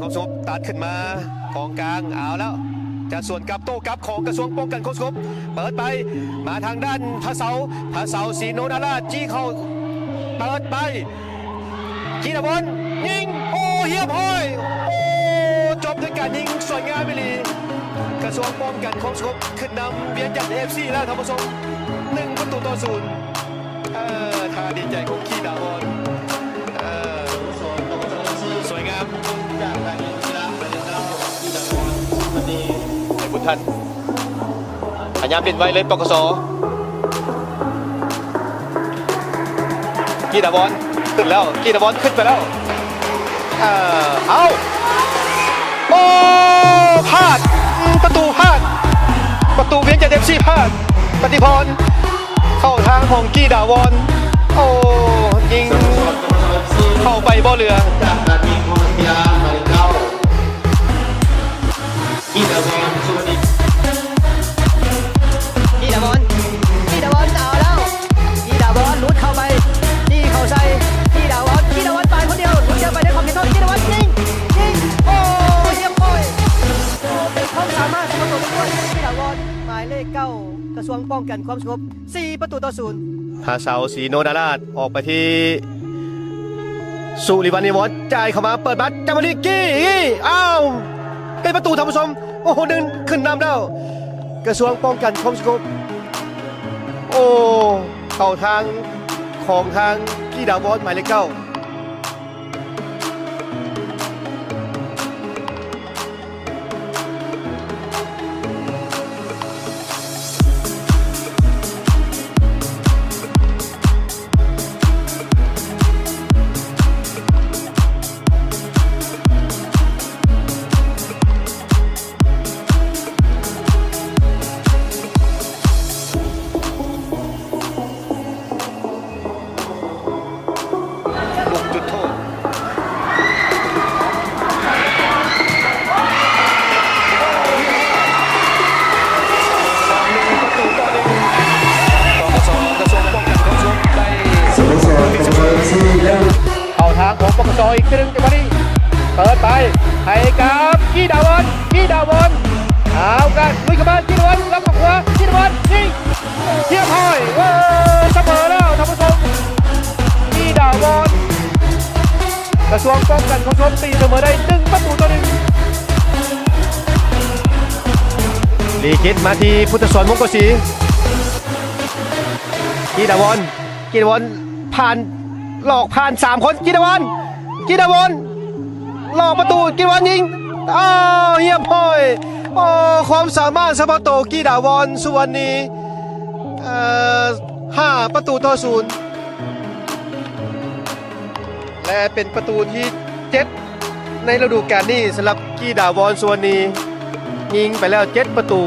ของสบตัดขึ้นมาของกลางเอาแล้ว จะส่วนกับโต้กับของกระทรวงป้องกันโคสงบเปิดไปมาทางด้านพระเสาพระเสาสีโนนาราจี้เข้าเปิดไปกีฬาบอลยิงโอ้เฮียบห้อยโอ้จบด้วยการยิงสวยงามไปเลยกระทรวงป้องกันโคสงบขึ้นนำเวียนจันทร์เอฟซีแล้วท่านผู้ชมหนึ่งประตูต่อศูนย์เออท่าดีใจของกีฬาบอล ในบุญทันพยายามเปลี่ยนไว้เลยปกสกีดาบอลขึ้นแล้วกีดาบอลขึ้นไปแล้ว เอ่อเอาโอ้พลาดประตูพลาด ประตูเวียงจากเดฟซี่พลาดปฏิพรเข้าทางของกีดาวอนโอ้ยิงเข้าไปบ่เรือจากการยิงของ สามารถของตัวด้วยกีดาบอลหมายเลขเก้ากระทรวงป้องกันความสงบ4ประตูต่อศูนย์พาเสาสีโนดาราชออกไปที่สุริวันนิวอนจ่ายเข้ามาเปิดบัตรจับบอลที่กี้อ้าวเป็นประตูท่านผู้ชมโอ้โหดึงขึ้นนำแล้ว กระทรวงป้องกันความสงบโอ้เข้าทางของทางกีดาวอนหมายเลขเก้า อีกครึ่งจังหวะนี้เปิดไปให้กับกีดาวอนกีดาวอนเอากันลุยเข้ามากีดาวอนรับกับหัวกีดาวอนยิงเทียบห้อยเว้ยเสมอแล้วท่านผู้ชมกีดาวอนกระทรวงป้องกันความสงตีเสมอได้หนึ่งประตูต่อหนึ่งลีกิดมาที่พุทธสวนมงกศีกีดาวอนกีดาวอนผ่านหลอกผ่านสามคนกีดาวัน กีดาวนหลอกประตูกีดาวนยิงอ้าวเฮียพอยโอ้ความสามารถสปาโตกีดาวอนสุวรรณีเอ่อห้าประตูต่อศูนย์และเป็นประตูที่เจ็ดในฤดูกาลนี้สำหรับกีดาวอนสุวรรณียิงไปแล้วเจ็ดประตู